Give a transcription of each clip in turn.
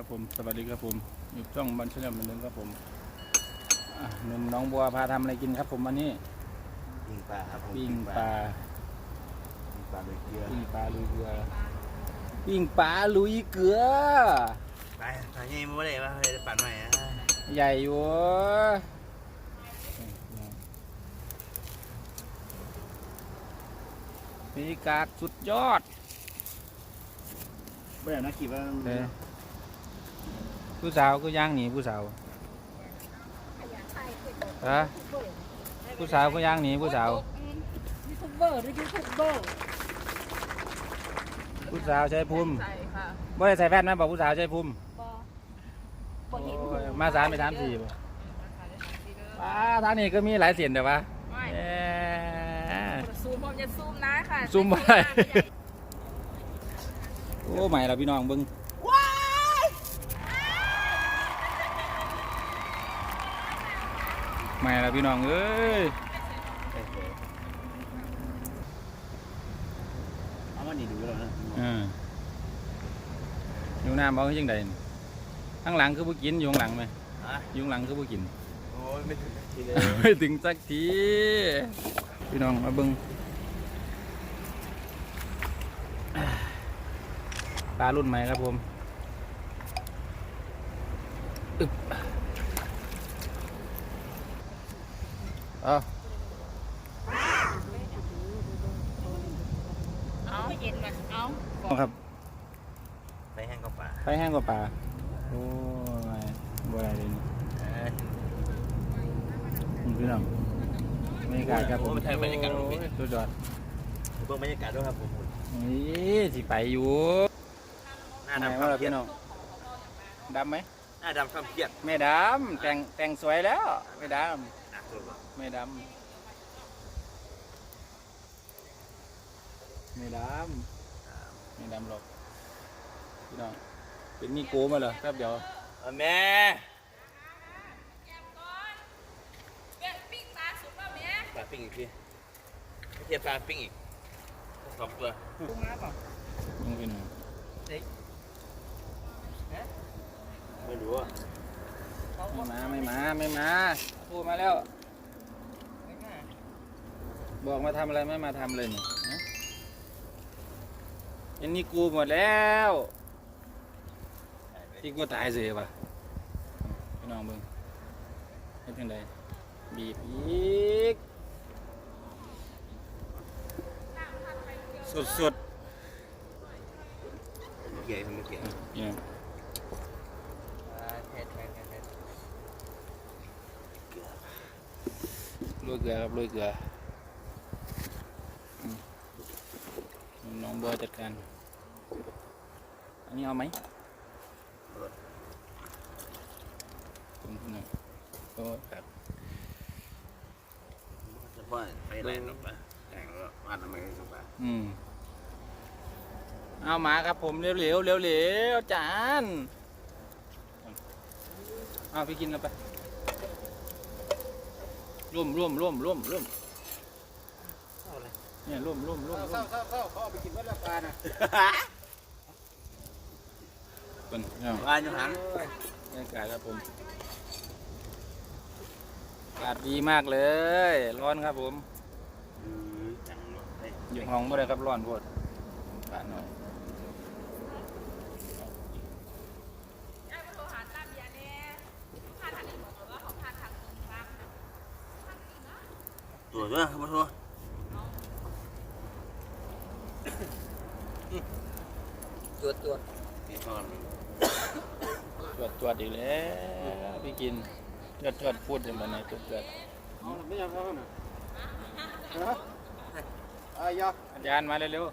ครับผมสวัสดีครับผมอยู่ช่องบันเชิญเหมือนเดิมครับผมอะหนุ่มหน้องบัวพาทำอะไรกินครับผมวันนี้ปิ้งปลาครับผมปิ้งปลาปิ้งปลาเลยเกลือปิ้งปลาลุยเกลือปิ้งปลาลุยเกลือไปตอนนี้ไม่ได้ว่าเลยปั่นใหม่นะใหญ่อยู่ปีกาดสุดยอดไม่ได้นักขี่ว่าเด้อ ผู้สาวก็ย่างหนีผู้สาวฮะผู้สาวก็ย่างหนีผู้สาวยูทูบเบอร์หรือยูทูบเบอร์ผู้สาวใช้ภูมิใส่ค่ะบ่ได้ใส่แว่นนะบอกผู้สาวใช้ภูมิบอบ่เห็นโอ้ยมาสามไปสามสี่บ่ป้าทางนี้ก็มีหลายเสียนเดี๋ยววะไม่แหมซูมผมจะซูมนะค่ะซูมบ่ได้โอ้ใหม่แล้วพี่น้องเบิ้ง ใหม่แล้วพี่น้องเอ้ยเอามานี่ดูแล้วนะอ่าอยู่น้ำเอาจังใดนี่ข้างหลังคือผู้กินอยู่ข้างหลังไหมฮะอยู่ข้างหลังคือผู้กินโอ้ยไม่ถึงทีเลยไม่ถึงสักทีพี่น้องมาเบิ้งปลารุ่นใหม่ครับผมอึบ อาเอาเย็นมาเอาเอาครับไปแห้งกับปลาไปแห้งกว่าปลาโอ้ยบัวอะไรเลยนี่เออนี่พี่น้องบรรยากาศครับผมโอ้ไม่ใช่บรรยากาศโอ้ยสุดยอดเบิ่งบรรยากาศด้วยครับผมนี่สิไปอยู่หน้าไหนดำว่าคำเราเครียพี่ดน้องดำไหมหน้าดำคำเครียดไม่ดำแต่งแต่งสวยแล้วไม่ดหนักสุดำ ไม่ดำไม่ดำไม่ดำหรอกพี่น้องเป็นนี่โกมาเหรอครับเดี๋ยวเอาแม่ปิ้งปลาสุกแล้วแม่ปลาปิ้งอีกทีไม่ใช่ปลาปิ้งอีกสองตัวปรุงแล้วบอกนี่พี่น้องไม่รู้อะไม่มาไม่มาไม่มาพูดมาแล้ว บอกมาทำอะไรไม่มาทำเลยนี่ฮะอันนี้กูหมดแล้วที่กูตายเสียปะพี่น้องเบิ่งให้ถึงใดบีบอีกสุดสุดเกลี่ยทำเกลี่ยๆพี่น้องโรยเกลือครับโรยเกลืออืม น้องบัวจัดการ อันนี้เอาไหมคุณพี่น้องโอ้ครับจะว่าไปไหนหรอกปะแต่งแล้ววาดทำไมกันกับปลาอืมเอามาครับผมเร็วๆเร็วๆจานเอาพี่กินแล้วไปร่วมร่วมร่วมร่วมร่วม เนี่ยร่วมร่วมร่วมร่วมเข้าเข้าเขาเอาไปกินวัดละปลานะเป็นเอาปลาอยู่หังบรรยากาศครับผมอากาศดีมากเลย ร้อนครับผมอืมจังเลยอยู่ห้องไม่ได้ครับร้อนโพดอากาศหน่อยไอ้ผู้โทรหาตามยาแน่พาทางนี้บอกว่าเขาพาทางตรงบ้างตัวด้วยครับพ่อ ตัวตัวนี่ตอนตรวจตรวจอีกแล้วพี่กินตรวจตรวจพูดอย่างไรตรวจตรวจไม่ยากเข้าน่ะฮะอายะอาจารย์มาเร็ว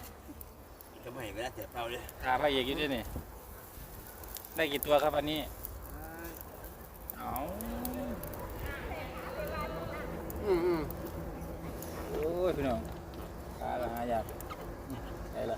ทำไมไม่ได้เจ็บเท้าเลยๆหาพระเอกอยู่ด้วยนี่ได้กี่ตัวครับอันนี้เอาอืมอืมโอ้ยพี่น้องปลาละหายากได้ละ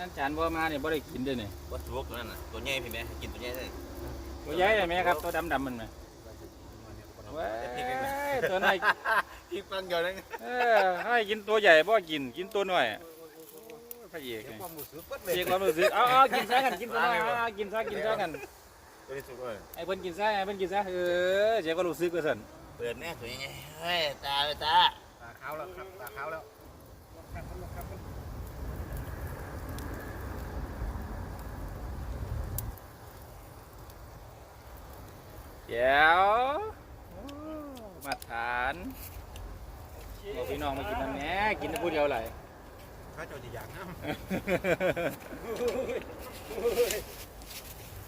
ทรศัพท์ไอ้ไม่เขาแน่ของไม่กินครับก็ฟุตบอลชแนลโอ้ยขอบคุณครับผมในการสุดยอดเสือท่านจานบัวมาเนี่ยบ่ได้กินด้วยนี่วัตถุกนั่นน่ะตัวใหญ่พี่แม่กินตัวใหญ่ได้ตัวใหญ่เลยไหมครับตัวดำดำๆมันไหมเว้ยตัวน้อยอีกฟังเดียวนั่นเออให้กินตัวใหญ่บ่กินกินตัวน้อยโอ้ยพระเอกนี่ความรู้สึกปัดเลเรียยกความรู้สึกเอาเอากินซะกันกินตัวน้อยเอาเอากินซะกินซะกันตัวนี้สุดเลยไอ้เพิ่นกินซะไอ้เพิ่นกินซะเออเจ๊ก็รู้สึกว่าซั่นเปิดแน่ตัวใหญ่เฮ้ยตาตาตาขาวแล้วครับตาขาวแล้ว เดี๋ยวโอ้มาทานบอกพี่น้องมากินน้ำแหน่กินแต่ผู้เดียวไหลข้าเจ้าจะอยากน้ำ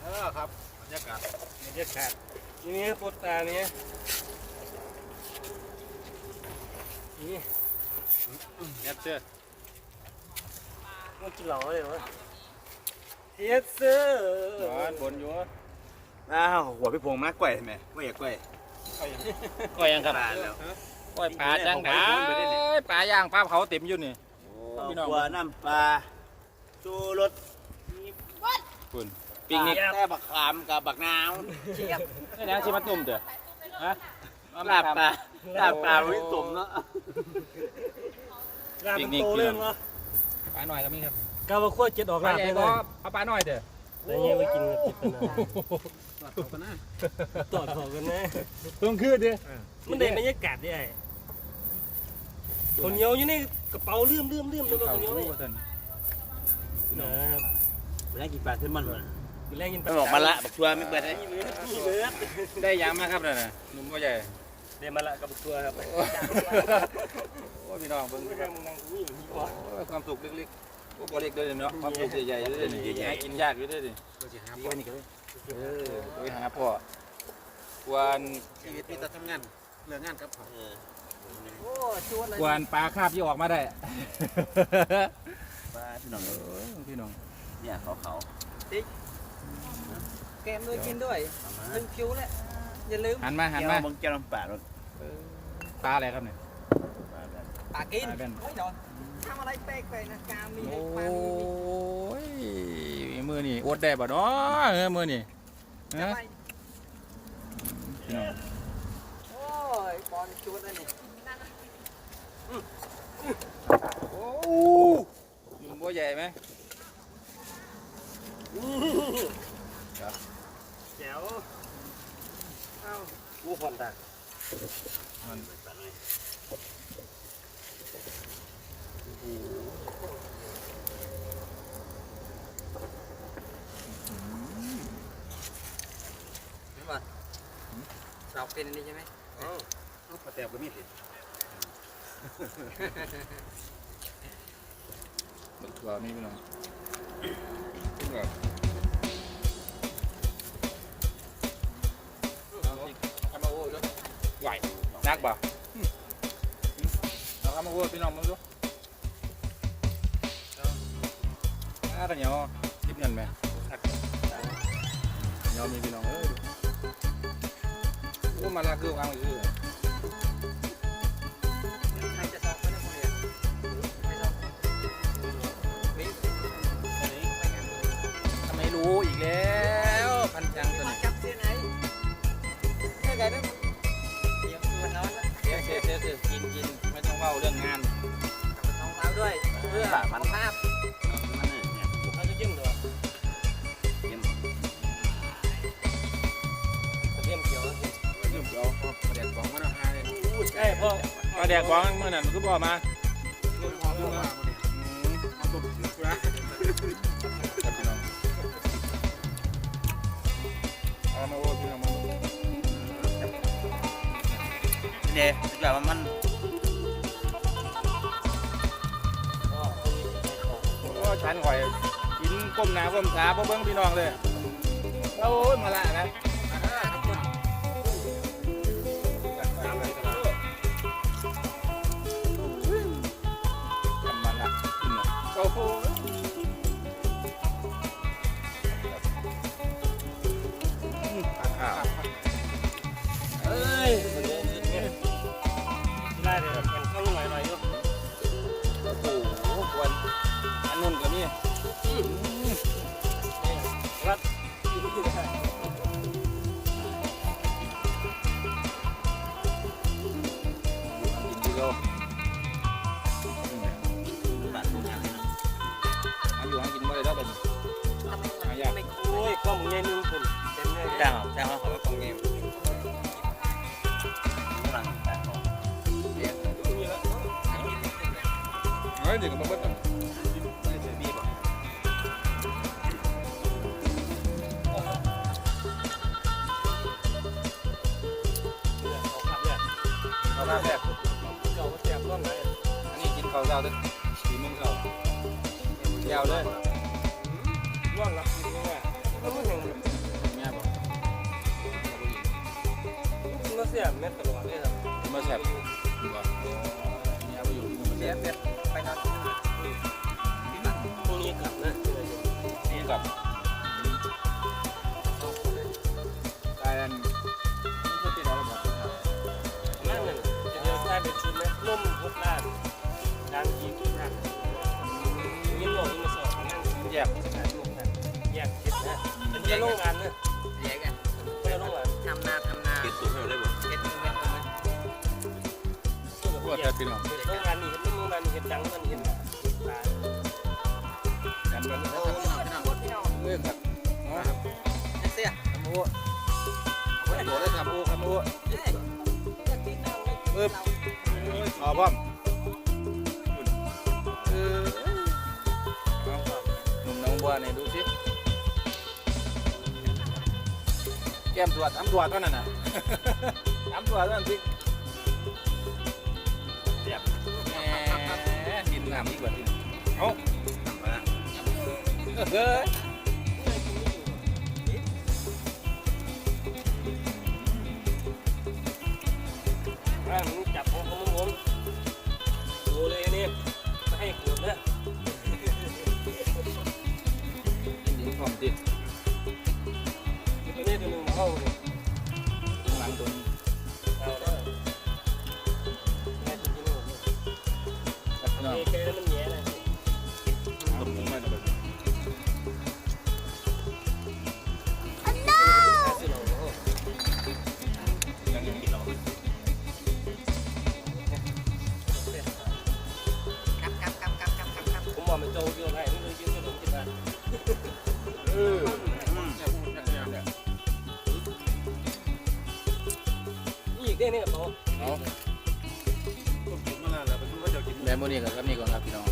เออครับบรรยากาศบรรยากาศทีนี้โปสตานี้นี่ยัดเสื้อมันกินเหล้าเลยวะเย็ดเสื้อบนบนอยู่ อ้าวหัวพี่พงมากกว่าไหมไม่อยากกล้วยก้อยยังครับตายแล้วก้อยปลาจังไดปลาย่างปลาเผาเต็มอยู่นี่พี่น้อง หัวน้ำปลาชูรสคุณปิกนิกแต่บักขามกับบักนาวนี่นะชิมาตุ่มเด้อฮะลาบปลาลาบปลาไม่ตุ่มเนาะปิกนิกเรื่องปลาหน่อยก็มีครับกาว่าขั้วเจ็ดออกปลาลาบใหญ่ได้ก็เลยเอาปลาหน่อยเด้อ แต่เนี่ยไปกินกับจิตนาตัวกันนะต่อถอกันนะต้องขึ้นดิมันได้บรรยากาศได้ไอ้คนเหนียวอยู่ในกระเป๋าลืมลืมลืมแล้วก็คนเหนียวนี่นะครับไม่ได้กินปลาขึ้นมันเลยมีแรงยินไปไม่บอกมาละบักชัวไม่เปิดเลยมีเลือดมีเลือดได้ยางมาครับนั่นน่ะหนุ่มพ่อใหญ่เดี๋ยวมาละกับตัวครับโอ้พี่น้องเบิ่งไม่คต้รัอบงนั่งนี่มีก่อนโอ้ยความสุขเล็กๆ พวกบ่เล็กด้วยเนาะความสุขใหญ่ๆด้วยนี่หากินยากอยู่ด้วยดิตัวจะหาดีกว่านี่ก็ได้เออไปหาพ่อควนชีวิตมีแต่ทำงานเรื่องงานกับเขาเออโอ้ชวนอะไรควนปลาคาบที่ออกมาได้ปลาพี่น้องเออพี่น้องเนี่ยเขาเขาแกมด้วยกินด้วยเอามาลืมคิ้วแล้วอย่าลืมหันมาหันเจ้ามาบังเจ้าลำปลารถปลาอะไรครับเนี่ยปลาแบบปากกินปลาเป็นโอ้ยนอน ทำอะไรแปลกไปนะกามีโอ้ปลามียมือนี่อดได้บ่เนาะเออมือนี่จะฮะไปพี่น้องโอ้ยบอลชวนอันนี้โอ้หนุ่มพ่อใหญ่ไหมแจ๋วเอ้ากู้ผ่อนตามัน ไม่บอลเราเป็นอันนี้ใช่ไหมลูกกระแตบก็มีสิบึกว่านี่พี่น้องขึ้นแบบทำมาโอ้ยไหวนักบ่เราทำมาโอ้ยพี่น้องมึงดูอ่ากันเหนียวทิปเงินไหมเหนียวมีพี่น้องเอ้ย โอ้มาลาคือวางคือใครจะสอบไม่ได้คนเดียวใครสอบวิ่งไปงานทำไมรู้อีกแล้วพันจังตัวมานี้จับเส้นไหนเท่าไหร่นะเดี๋ยวมันนอนแล้วเดี๋ยวเดี๋ยวกินกินไม่ต้องเล่าเรื่องงานน้องเราด้วยเพื่อมันภาพ พ่อประเด็นของเมื่อนั้นมันก็บอกมาเรื่องขอมาเนี่ยวนึกนะจับพี่น้องเอามาโอ้พี่น้องมาโอ้เดี๋ยวแบบว่ามันโอ้ฉันข่อยกินก้มหน้าก้มตาเพ่อเบิ้งพี่น้องเลยโอ้ยมาละนะ ลอันอยู่หากินบ่ได้แล้เนหายาฮ้ยกล้มึงใหญ่นึงคุณเต็มเลยจ้งจ้าเขาขอากล้องใหญ่เฮ้ยเดี๋ยวก็มาเบิ้ลกันมาแบบ นี้กินข้าวเช้าด้วยสี่โมงเช้าเยาวเลยร้อนรับกินง่ายๆมันแห้งแม่บอกมันแซ่บแม่ตลอดเลยครับมาแซ่บ วกแต่พี่น้องโรงงานนี่เห็นโรงงานนี่เห็นดังมันเห็นตากันกันโอ้พี่น้องพี่น้องพี่น้องเรื่อครับเสียทำโอ้คนโตได้ทำโอ้ทำโอ้เอิบอ๋อพ่อมเออหนุ่มน้องบัวเนี่ยดูสิแก้มตัวทำตัวตัวนั้นน่ะทำตัวตัวนั้นสิ น้ำอีกว่าที่เอ้าเฮ้ยอ่ามึงจับของของมึงดูเลยนี่ไม่ให้ขวดนะจริงความติด ความบอกมันโจเยอะไรไม่เคยกินขนมกินได้เออเนี่ยพูดเนี่ยเนี่ยนี่ยนี่อีกได้เนี่ยเขาเอาผมกินมานานแล้วเป็นว่าจะกินแบบโมนี่กับครับนี่ก่อนครับพี่น้อง